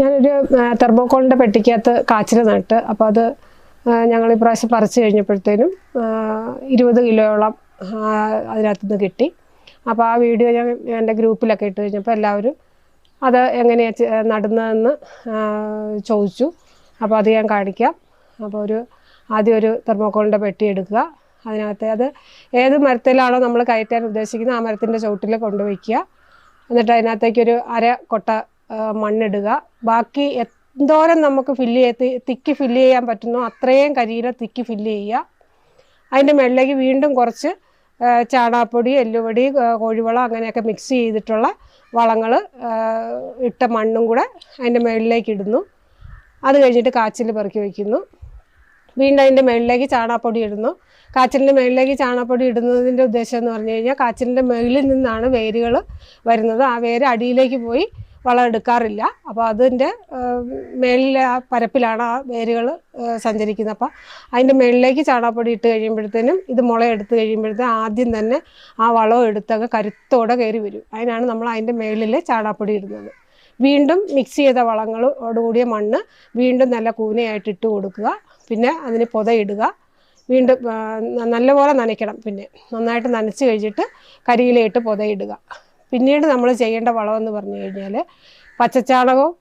ഞാനൊരു തെർമോക്കോളിന്റെ പെട്ടിക്കകത്ത് കാച്ചിൽ നട്ട്. അപ്പോൾ അത് ഞങ്ങൾ ഇപ്രാവശ്യം പറിച്ചു കഴിഞ്ഞപ്പോഴത്തേനും ഇരുപത് കിലോയോളം ആ, അതിനകത്ത് നിന്ന് കിട്ടി. അപ്പോൾ ആ വീഡിയോ ഞാൻ എന്റെ ഗ്രൂപ്പിലൊക്കെ ഇട്ട് കഴിഞ്ഞപ്പോൾ എല്ലാവരും അത് എങ്ങനെയാണ് നടുന്നതെന്ന് ചോദിച്ചു. അപ്പോൾ അത് ഞാൻ കാണിക്കാം. അപ്പോൾ ഒരു ആദ്യം ഒരു തെർമോക്കോളിന്റെ പെട്ടി എടുക്കുക. അതിനകത്ത് അത് ഏത് മരത്തിലാണോ നമ്മൾ കയറ്റാൻ ഉദ്ദേശിക്കുന്നത് ആ മരത്തിന്റെ ചുവട്ടിൽ കൊണ്ടുവയ്ക്കുക. എന്നിട്ട് അതിനകത്തേക്കൊരു അര കൊട്ട മണ്ണിടുക. ബാക്കി എന്തോരം നമുക്ക് ഫില്ല് ചെയ്ത് തിക്കി ഫില്ല് ചെയ്യാൻ പറ്റുന്നോ അത്രയും കരിയില തിക്കി ഫില്ല് ചെയ്യുക. അതിന്റെ മുകളിലേക്ക് വീണ്ടും കുറച്ച് ചാണാപ്പൊടി എല്ലുപൊടി കോഴിവളം അങ്ങനെയൊക്കെ മിക്സ് ചെയ്തിട്ടുള്ള വളങ്ങൾ ഇട്ട മണ്ണും കൂടെ അതിന്റെ മുകളിലേക്ക് ഇടുന്നു. അത് കഴിഞ്ഞിട്ട് കാച്ചിൽ പെറുക്കി വയ്ക്കുന്നു വീണ്ടും അതിന്റെ മുകളിലേക്ക് ചാണാപ്പൊടി ഇടുന്നു. കാച്ചിലിന്റെ മുകളിലേക്ക് ചാണാപ്പൊടി ഇടുന്നതിന്റെ ഉദ്ദേശം എന്ന് പറഞ്ഞു കഴിഞ്ഞാൽ കാച്ചിലിന്റെ മുകളിൽ നിന്നാണ് വേരുകൾ വരുന്നത്. ആ വേര് അടിയിലേക്ക് പോയി വളം എടുക്കാറില്ല. അപ്പോൾ അതിന്റെ മേളിലെ ആ പരപ്പിലാണ് ആ വേരുകൾ സഞ്ചരിക്കുന്നത്. അപ്പോൾ അതിന്റെ മേളിലേക്ക് ചാണകപ്പൊടി ഇട്ട് കഴിയുമ്പോഴത്തേനും ഇത് മുളയെടുത്ത് കഴിയുമ്പോഴത്തേനും ആദ്യം തന്നെ ആ വളം എടുത്തൊക്കെ കരുത്തോടെ കയറി വരും. അതിനാണ് നമ്മൾ അതിന്റെ മേളിൽ ചാണകപ്പൊടി ഇടുന്നത്. വീണ്ടും മിക്സ് ചെയ്ത വളങ്ങളോടുകൂടിയ മണ്ണ് വീണ്ടും നല്ല കൂനയായിട്ട് ഇട്ട് കൊടുക്കുക. പിന്നെ അതിന് പുതയിടുക വീണ്ടും നല്ലപോലെ നനയ്ക്കണം. പിന്നെ നന്നായിട്ട് നനച്ച് കഴിഞ്ഞിട്ട് കരിയിലയിട്ട് പുതയിടുക പിന്നീട് നമ്മൾ ചെയ്യേണ്ട വളമെന്ന് പറഞ്ഞു കഴിഞ്ഞാൽ പച്ചച്ചാണകവും